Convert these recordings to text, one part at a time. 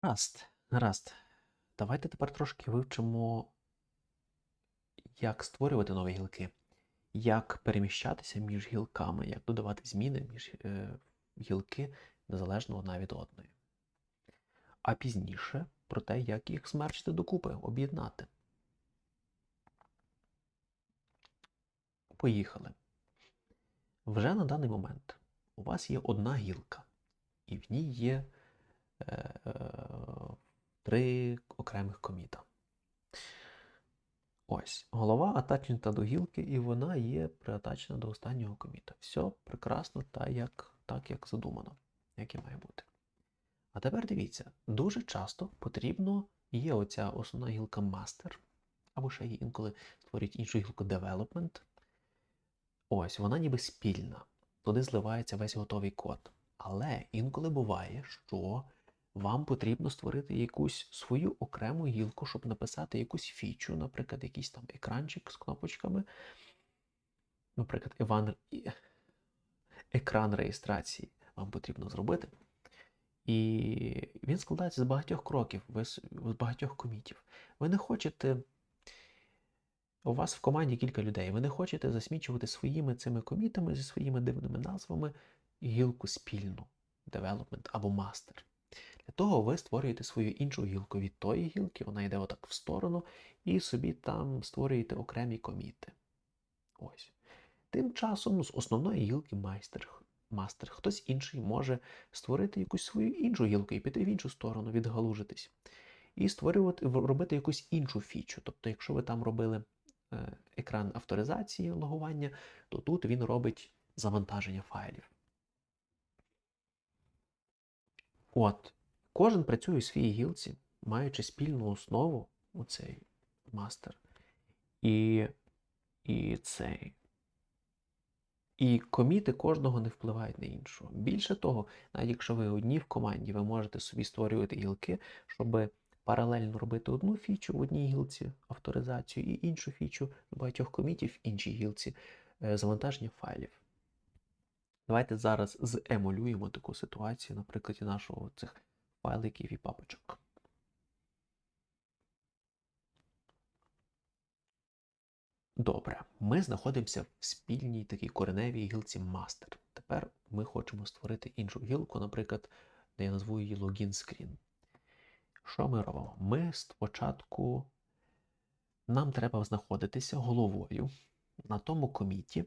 Гаразд, гаразд. Давайте тепер трошки вивчимо, як створювати нові гілки, як переміщатися між гілками, як додавати зміни між е, гілки незалежно одна від одної. А пізніше про те, як їх змерчити докупи, об'єднати. Поїхали. Вже на даний момент у вас є одна гілка, і в ній є три окремих коміта. Ось, голова атачнута до гілки, і вона є приатачена до останнього коміта. Все прекрасно, так як, так, як задумано, як і має бути. А тепер дивіться, дуже часто потрібно є оця основна гілка Master, або ще її інколи створюють іншу гілку Development. Ось, вона ніби спільна. Туди зливається весь готовий код. Але інколи буває, що вам потрібно створити якусь свою окрему гілку, щоб написати якусь фічу, наприклад, якийсь там екранчик з кнопочками. Наприклад, Іван... екран реєстрації вам потрібно зробити. І він складається з багатьох кроків, з багатьох комітів. Ви не хочете. У вас в команді кілька людей. Ви не хочете засмічувати своїми цими комітами зі своїми дивними назвами гілку спільну, development або master. Для того ви створюєте свою іншу гілку від тої гілки, вона йде отак в сторону, і собі там створюєте окремі коміти. Ось. Тим часом з основної гілки майстер, мастер, хтось інший може створити якусь свою іншу гілку і піти в іншу сторону, відгалужитись. І створювати, робити якусь іншу фічу. Тобто, якщо ви там робили е, екран авторизації логування, то тут він робить завантаження файлів. От, кожен працює у своїй гілці, маючи спільну основу, оцей мастер, і, і цей. І коміти кожного не впливають на іншого. Більше того, навіть якщо ви одні в команді, ви можете собі створювати гілки, щоб паралельно робити одну фічу в одній гілці авторизацію і іншу фічу з багатьох комітів в іншій гілці е, завантаження файлів. Давайте зараз земолюємо таку ситуацію на прикладі нашого цих файликів і папочок. Добре, ми знаходимося в спільній такій кореневій гілці Master. Тепер ми хочемо створити іншу гілку, наприклад, де я назву її Login Screen. Що ми робимо? Ми спочатку нам треба знаходитися головою на тому коміті,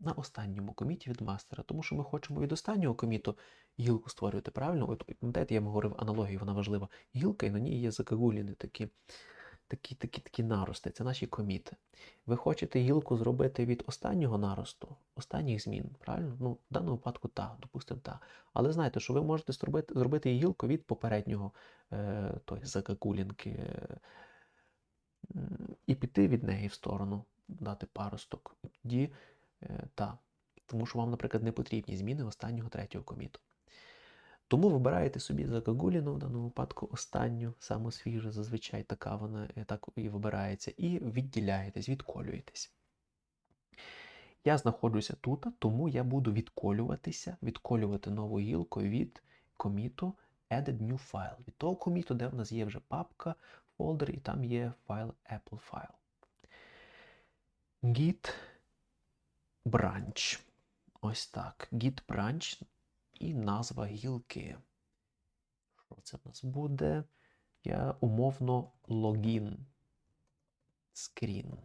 на останньому коміті від мастера, тому що ми хочемо від останнього коміту гілку створювати правильно. От пам'ятаєте, я вам говорив аналогію, вона важлива. Гілка, і на ній є закагуліни такі, такі, такі, такі нарости. Це наші коміти. Ви хочете гілку зробити від останнього наросту, останніх змін, правильно? Ну, в даному випадку так, допустимо, так. Але знайте, що ви можете зробити, зробити гілку від попереднього е, той, закагулінки е, і піти від неї в сторону, дати паросток. Тоді та. Тому що вам, наприклад, не потрібні зміни останнього третього коміту. Тому вибираєте собі закагуліну, в даному випадку останню, саму свіжу, зазвичай така вона е, так і вибирається, і відділяєтесь, відколюєтесь. Я знаходжуся тут, тому я буду відколюватися, відколювати нову гілку від коміту Added New File. Від того коміту, де в нас є вже папка, фолдер, і там є файл Apple File. Git branch. Ось так. Git branch і назва гілки. Що це в нас буде? Я умовно login screen.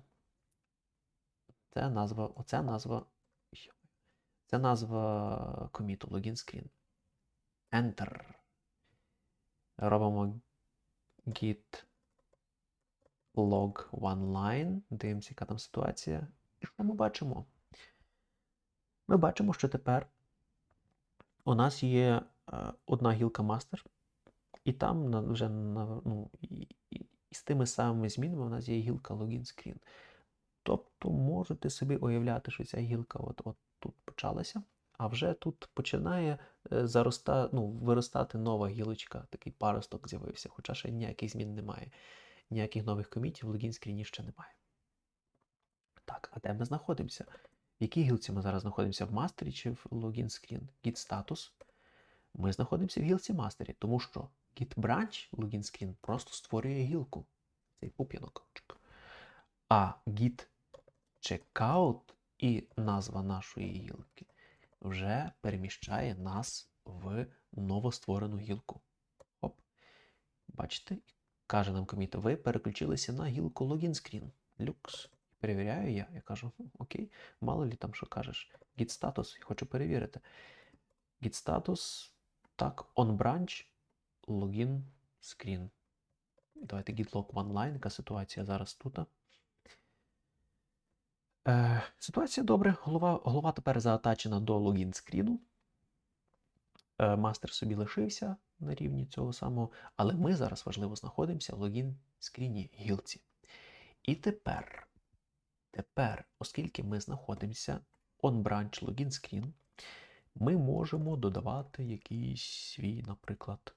Це назва, оце назва. Це назва коміту login screen. Enter. Робимо git log one line. Дивимося, яка там ситуація. І що ми бачимо? Ми бачимо, що тепер у нас є е, одна гілка мастер, і там вже ну, і, з тими самими змінами у нас є гілка login screen. Тобто можете собі уявляти, що ця гілка от, от тут почалася, а вже тут починає е, зароста, ну, виростати нова гілочка, такий паросток з'явився, хоча ще ніяких змін немає. Ніяких нових комітів в login screen ще немає. Так, а де ми знаходимося? В якій гілці ми зараз знаходимося? В мастері чи в login screen? Git status. Ми знаходимося в гілці мастері, тому що git branch login screen просто створює гілку. Цей пуп'янок. А git checkout і назва нашої гілки вже переміщає нас в новостворену гілку. Оп. Бачите? Каже нам коміт, ви переключилися на гілку login screen. Люкс. Перевіряю я. Я кажу, окей, мало лі там що кажеш. Git status, хочу перевірити. Git status, так, on branch, login screen. Давайте git log one яка ситуація зараз тут. Е, ситуація добре. Голова, голова тепер заатачена до логін скріну. Е, мастер собі лишився на рівні цього самого, але ми зараз важливо знаходимося в логін скріні гілці. І тепер, тепер, оскільки ми знаходимося on branch login screen, ми можемо додавати якийсь свій, наприклад,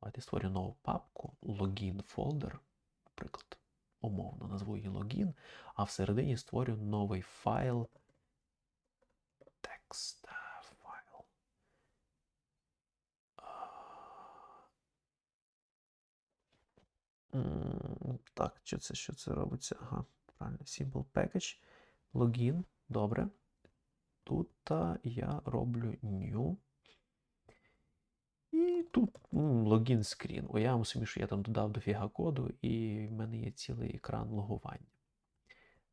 давайте створю нову папку login folder, наприклад, умовно назву її логін, а всередині створю новий файл. Текст е. Так, що це, що це робиться? Ага, правильно. Simple package. Логін. Добре. Тут я роблю new. І тут логін скрін. Уявимо собі, що я там додав дофіга коду, і в мене є цілий екран логування.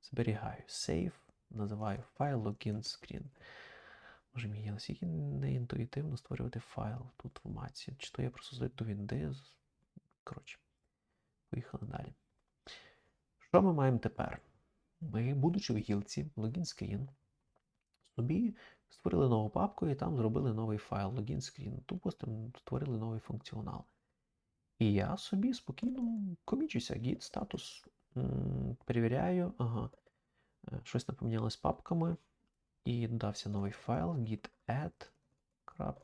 Зберігаю Save, називаю файл login screen. Може, мені настільки не інтуїтивно створювати файл тут в маці. Чи то я просто зайду в індез. Коротше, поїхали далі. Що ми маємо тепер? Ми, будучи в гілці login screen, собі створили нову папку і там зробили новий файл login screen. Тупо створили новий функціонал. І я собі спокійно комічуся, git статус. Перевіряю, ага. е, Щось напомнялось з папками. І додався новий файл git add.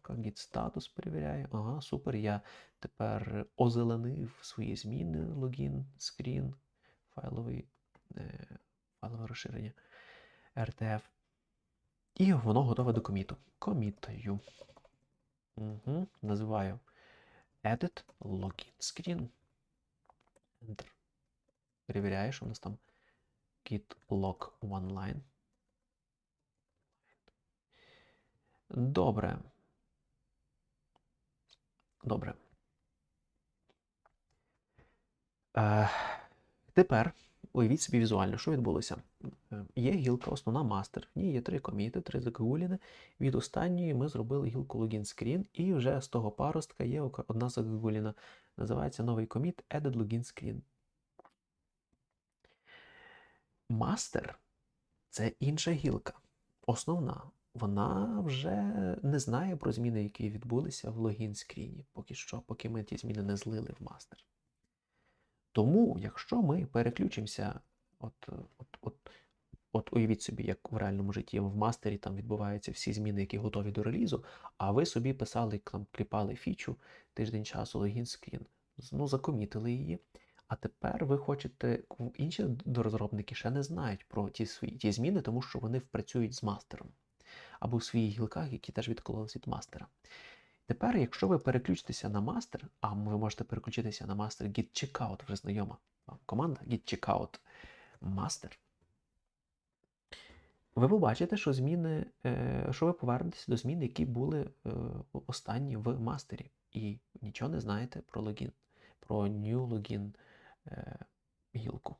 Git статус перевіряю. Ага, супер. Я тепер озеленив свої зміни, логін, скрін, файловий, е, файлове розширення RTF. І воно готове до коміту. Комітаю. Угу. Називаю edit login screen. Enter. Перевіряю, що у нас там git log one. Добре. Добре. Е, тепер уявіть собі візуально, що відбулося. Е, Є гілка, основна мастер. В ній є три коміти, три загугліни. Від останньої ми зробили гілку login screen, і вже з того паростка є одна загугліна. Називається новий коміт Added Login Screen. Мастер це інша гілка. Основна. Вона вже не знає про зміни, які відбулися в логін скріні, поки що, поки ми ті зміни не злили в мастер. Тому, якщо ми переключимося, от, от, от, от уявіть собі, як в реальному житті в мастері там відбуваються всі зміни, які готові до релізу, а ви собі писали, там, кліпали фічу тиждень часу логін скрін, ну, закомітили її. А тепер ви хочете, інші розробники ще не знають про ті свої ті зміни, тому що вони працюють з мастером або в своїх гілках, які теж відкололись від мастера. Тепер, якщо ви переключитеся на мастер, а ви можете переключитися на мастер Git Checkout, вже знайома вам команда Git Checkout Master, ви побачите, що зміни, е, що ви повернетеся до змін, які були е, останні в мастері, і нічого не знаєте про логін, про New Login е, гілку.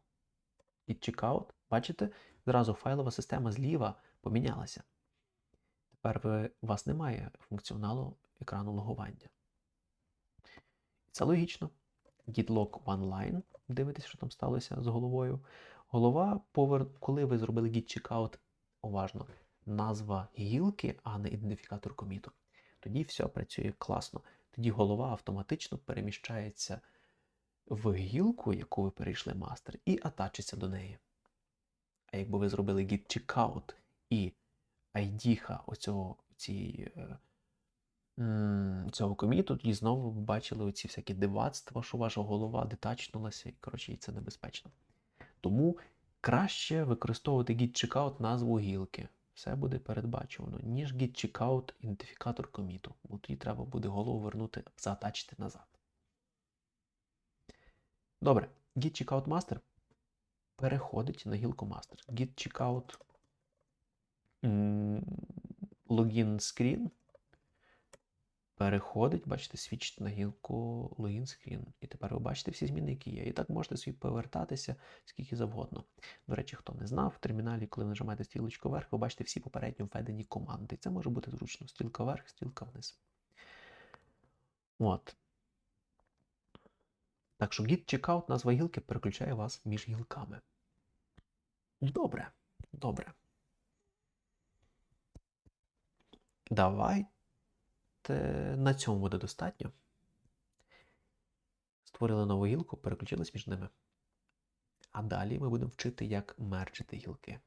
Git Checkout, бачите, зразу файлова система зліва помінялася. Тепер ви, у вас немає функціоналу екрану логування. Це логічно. Git log OneLine, дивитесь, що там сталося з головою. Голова, повер... коли ви зробили git checkout, уважно, назва гілки, а не ідентифікатор коміту. Тоді все працює класно. Тоді голова автоматично переміщається в гілку, яку ви перейшли мастер, і атачиться до неї. А якби ви зробили git checkout і ID оцього, цієї, е, цього коміту, тоді знову ви бачили оці всякі дивацтва, що ваша голова детачнулася, і коротше, і це небезпечно. Тому краще використовувати git checkout назву гілки. все буде передбачувано, ніж git checkout ідентифікатор коміту. Бо тоді треба буде голову вернути, заатачити назад. Добре, git checkout master переходить на гілку master. Git checkout login screen переходить, бачите, свідчить на гілку login screen. І тепер ви бачите всі зміни, які є. І так можете собі повертатися скільки завгодно. До речі, хто не знав, в терміналі, коли ви нажимаєте стрілочку вверх, ви бачите всі попередньо введені команди. Це може бути зручно. Стрілка вверх, стрілка вниз. От. Так що git checkout назва гілки переключає вас між гілками. Добре, добре. Давайте на цьому буде достатньо. Створили нову гілку, переключились між ними. А далі ми будемо вчити, як мерджити гілки.